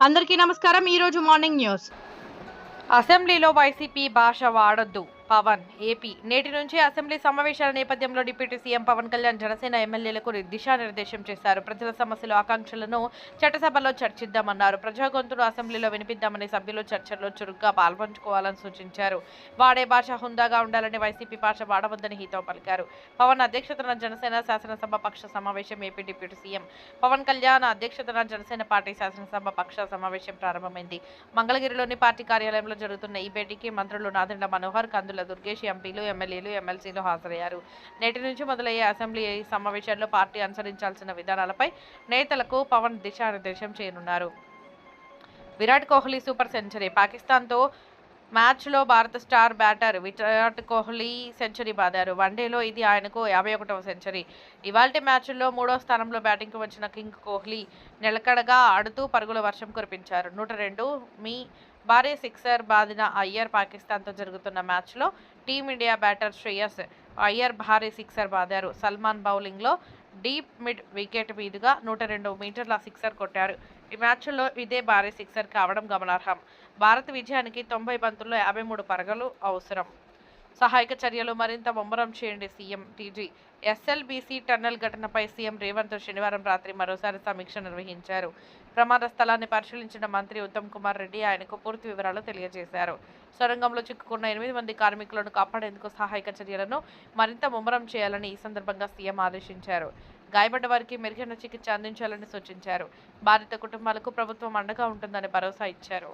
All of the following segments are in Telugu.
అందరికీ నమస్కారం. ఈరోజు మార్నింగ్ న్యూస్. అసెంబ్లీలో వైసీపీ భాష వాడొద్దు. పవన్ ఏపీ. నేటి నుంచి అసెంబ్లీ సమావేశాల నేపథ్యంలో డిప్యూటీ సీఎం పవన్ కళ్యాణ్ జనసేన ఎమ్మెల్యేలకు దిశానిర్దేశం చేశారు. ప్రజల సమస్యలు ఆకాంక్షలను చట్టసభలో చర్చిద్దామన్నారు. ప్రజా గొంతును అసెంబ్లీలో వినిపిద్దామని సభ్యులు చర్చల్లో చురుగ్గా పాల్పంచుకోవాలని సూచించారు. వాడే భాష హుందాగా ఉండాలని వైసీపీ భాష వాడవద్దని హితో పలికారు. పవన్ అధ్యక్షతన జనసేన శాసనసభ పక్ష సమావేశం AP deputy CM Pawan Kalyan అధ్యక్షతన జనసేన పార్టీ శాసనసభ పక్ష సమావేశం ప్రారంభమైంది. మంగళగిరిలోని పార్టీ కార్యాలయంలో జరుగుతున్న ఈ భేటీకి మంత్రులు నాదెండ్ల మనోహర్ కందుల దుర్గేష్ ఎంపీలు ఎమ్మెల్యేలు ఎమ్మెల్సీలు హాజరయ్యారు. నేటి నుంచి మొదలయ్యే అసెంబ్లీ సమావేశాల్లో పార్టీ అనుసరించాల్సిన విధానాలపై నేతలకు పవన్ దిశానిర్దేశం చేయనున్నారు. విరాట్ కోహ్లీ సూపర్ సెంచరీ పాకిస్తాన్తో మ్యాచ్లో భారత star batter Virat Kohli century బాదారు. వన్డేలో ఇది ఆయనకు యాభై ఒకటవ సెంచరీ. ఇవాల్టి మ్యాచ్లో మూడో స్థానంలో బ్యాటింగ్కు వచ్చిన కింగ్ కోహ్లీ నిలకడగా ఆడుతూ పరుగుల వర్షం కురిపించారు. నూట రెండు మీ భారీ సిక్సర్ బాదిన అయ్యర్ పాకిస్తాన్తో జరుగుతున్న మ్యాచ్లో టీమిండియా బ్యాటర్ శ్రేయస్ అయ్యర్ భారీ సిక్సర్ బాదారు. సల్మాన్ బౌలింగ్లో డీప్ మిడ్ వికెట్ మీదుగా నూట రెండు మీటర్ల సిక్సర్ కొట్టారు. ఈ మ్యాచ్లో ఇదే భారీ సిక్సర్ కావడం గమనార్హం. భారత్ విజయానికి తొంభై బంతుల్లో యాభై మూడు పరగలు అవసరం. సహాయక చర్యలు మరింత ముమ్మరం చేయండి సీఎం టీజీ. ఎస్ఎల్బీసీ టన్నెల్ ఘటనపై సీఎం రేవంత్ శనివారం రాత్రి మరోసారి సమీక్ష నిర్వహించారు. ప్రమాద స్థలాన్ని పరిశీలించిన మంత్రి ఉత్తమ్ కుమార్ రెడ్డి ఆయనకు పూర్తి వివరాలు తెలియజేశారు. సొరంగంలో చిక్కుకున్న ఎనిమిది మంది కార్మికులను కాపాడేందుకు సహాయక చర్యలను మరింత ముమ్మరం చేయాలని ఈ సందర్భంగా సీఎం ఆదేశించారు. గాయపడ్డ వారికి మెరుగైన చికిత్స అందించాలని సూచించారు. బాధిత కుటుంబాలకు ప్రభుత్వం అండగా ఉంటుందని భరోసా ఇచ్చారు.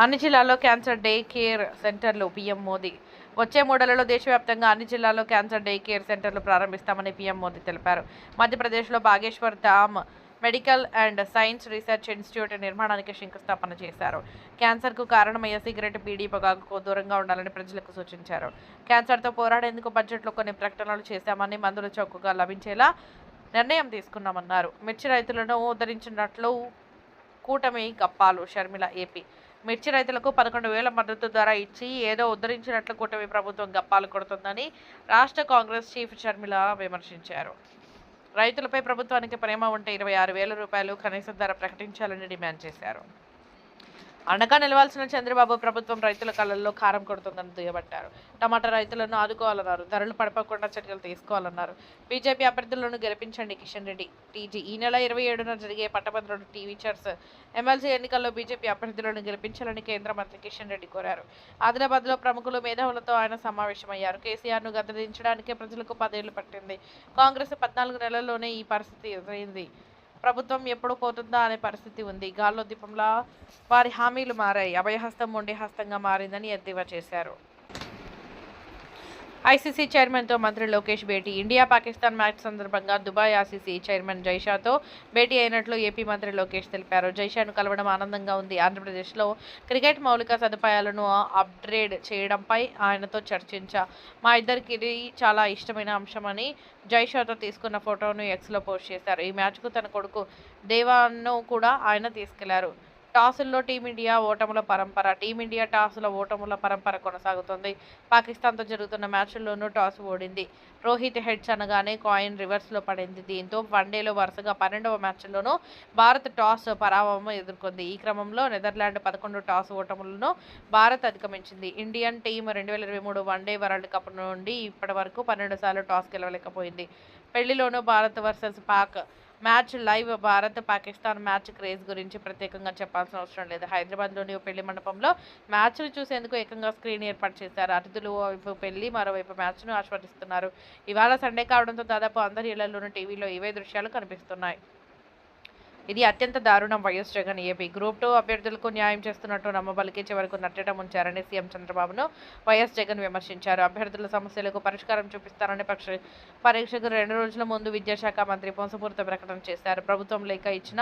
అన్ని జిల్లాల్లో క్యాన్సర్ డే కేర్ సెంటర్లు పీఎం మోదీ. వచ్చే మూడేళ్ళలో దేశవ్యాప్తంగా అన్ని జిల్లాల్లో క్యాన్సర్ డే కేర్ సెంటర్లు ప్రారంభిస్తామని పీఎం మోదీ తెలిపారు. మధ్యప్రదేశ్లో Bageshwar Dham medical and science research institute నిర్మాణానికి శంకుస్థాపన చేశారు. క్యాన్సర్కు కారణమయ్యే సిగరెట్ బీడీ పొగాకు దూరంగా ఉండాలని ప్రజలకు సూచించారు. క్యాన్సర్తో పోరాడేందుకు బడ్జెట్లో కొన్ని ప్రకటనలు చేశామని మందులు చౌకగా లభించేలా నిర్ణయం తీసుకున్నామన్నారు. మిర్చి రైతులను ఉద్ధరించినట్లు కూటమి గప్పాలు షర్మిల ఏపీ మిర్చి రైతులకు పదకొండు వేల మద్దతు ధర ఇచ్చి ఏదో ఉద్ధరించినట్లు కూటమి ప్రభుత్వం గప్పాలు కొడుతుందని రాష్ట్ర కాంగ్రెస్ చీఫ్ షర్మిల విమర్శించారు. రైతులపై ప్రభుత్వానికి ప్రేమ ఉంటే ఇరవై ఆరు వేల రూపాయలు కనీస ధర ప్రకటించాలని డిమాండ్ చేశారు. అండగా నిలవాల్సిన చంద్రబాబు ప్రభుత్వం రైతుల కళ్ళల్లో కారం కొడుతుందని దుయ్యబట్టారు. టమాటా రైతులను ఆదుకోవాలన్నారు. ధరలు పడపకుండా చర్యలు తీసుకోవాలన్నారు. బీజేపీ అభ్యర్థులను గెలిపించండి కిషన్ రెడ్డి. టీజీ ఈ నెల ఇరవై ఏడున జరిగే పట్టభద్రుడు టీవీచర్స్ ఎమ్మెల్సీ ఎన్నికల్లో బీజేపీ అభ్యర్థులను గెలిపించాలని కేంద్ర మంత్రి కిషన్ రెడ్డి కోరారు. ఆదిలాబాద్లో ప్రముఖులు మేధావులతో ఆయన సమావేశమయ్యారు. కేసీఆర్ను గద్దదించడానికే ప్రజలకు పదేళ్ళు పట్టింది. కాంగ్రెస్ పద్నాలుగు నెలల్లోనే ఈ పరిస్థితి ఎదురైంది. ప్రభుత్వం ఎప్పుడు పోతుందా అనే పరిస్థితి ఉంది. గాల్లో దీపంలా వారి హామీలు మారాయి. అభయహస్తం మొండి హస్తంగా మారిందని ఎద్దేవా చేశారు. ఐసీసీ చైర్మన్తో మంత్రి లోకేష్ భేటీ. ఇండియా పాకిస్తాన్ మ్యాచ్ సందర్భంగా దుబాయ్ ఐసీసీ చైర్మన్ జైషాతో భేటీ అయినట్లు ఏపీ మంత్రి లోకేష్ తెలిపారు. జైషాను కలవడం ఆనందంగా ఉంది. ఆంధ్రప్రదేశ్లో క్రికెట్ మౌలిక సదుపాయాలను అప్గ్రేడ్ చేయడంపై ఆయనతో చర్చించా. మా ఇద్దరికి ఇది చాలా ఇష్టమైన అంశమని జైషాతో తీసుకున్న ఫోటోను ఎక్స్లో పోస్ట్ చేశారు. ఈ మ్యాచ్కు తన కొడుకు దేవాన్ను కూడా ఆయన తీసుకెళ్ళారు. టాసుల్లో టీమిండియా ఓటముల పరంపర టీమిండియా టాసుల ఓటముల పరంపర కొనసాగుతుంది. పాకిస్తాన్తో జరుగుతున్న మ్యాచ్ల్లోనూ టాస్ ఓడింది. రోహిత్ హెడ్స్ అనగానే కాయిన్ రివర్స్లో పడింది. దీంతో వన్డేలో వరుసగా పన్నెండవ మ్యాచ్ల్లోనూ భారత్ టాస్ పరాభవం ఎదుర్కొంది. ఈ క్రమంలో నెదర్లాండ్ పదకొండు టాస్ ఓటములను భారత్ అధిగమించింది. ఇండియన్ టీం రెండు వేల ఇరవై మూడు వన్డే వరల్డ్ కప్ నుండి ఇప్పటి వరకు పన్నెండు సార్లు టాస్ గెలవలేకపోయింది. పెళ్ళిలోనూ Bharat versus Pak match live Bharat Pakistan match craze గురించి ప్రత్యేకంగా చెప్పాల్సిన అవసరం లేదు. హైదరాబాద్లోని ఓ పెళ్ళి మండపంలో మ్యాచ్ను చూసేందుకు ఏకంగా స్క్రీన్ ఏర్పాటు చేశారు. అతిథులు వైపు పెళ్ళి మరోవైపు మ్యాచ్ను ఆస్వాదిస్తున్నారు. ఇవాళ సండే కావడంతో దాదాపు అందరి ఇళ్ళలోనూ టీవీలో ఇవే దృశ్యాలు కనిపిస్తున్నాయి. ఇది అత్యంత దారుణం YS Jagan AP. Group two అభ్యర్థులకు న్యాయం చేస్తున్నట్టు నమ్మబలికి చివరకు నట్టడం ఉంచారని సీఎం చంద్రబాబును వైఎస్ జగన్ విమర్శించారు. అభ్యర్థుల సమస్యలకు పరిష్కారం చూపిస్తారని పక్ష పరీక్షకు రెండు రోజుల ముందు విద్యాశాఖ మంత్రి పొంసపూర్త ప్రకటన చేశారు. ప్రభుత్వం లేఖ ఇచ్చిన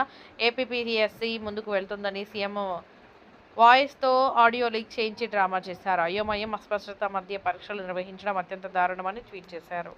ఏపీపీఎస్సీ ముందుకు వెళ్తుందని సీఎం వాయిస్తో ఆడియో లీక్ చేయించి డ్రామా చేశారు. అయోమయం అస్పష్టత మధ్య పరీక్షలు నిర్వహించడం అత్యంత దారుణమని ట్వీట్ చేశారు.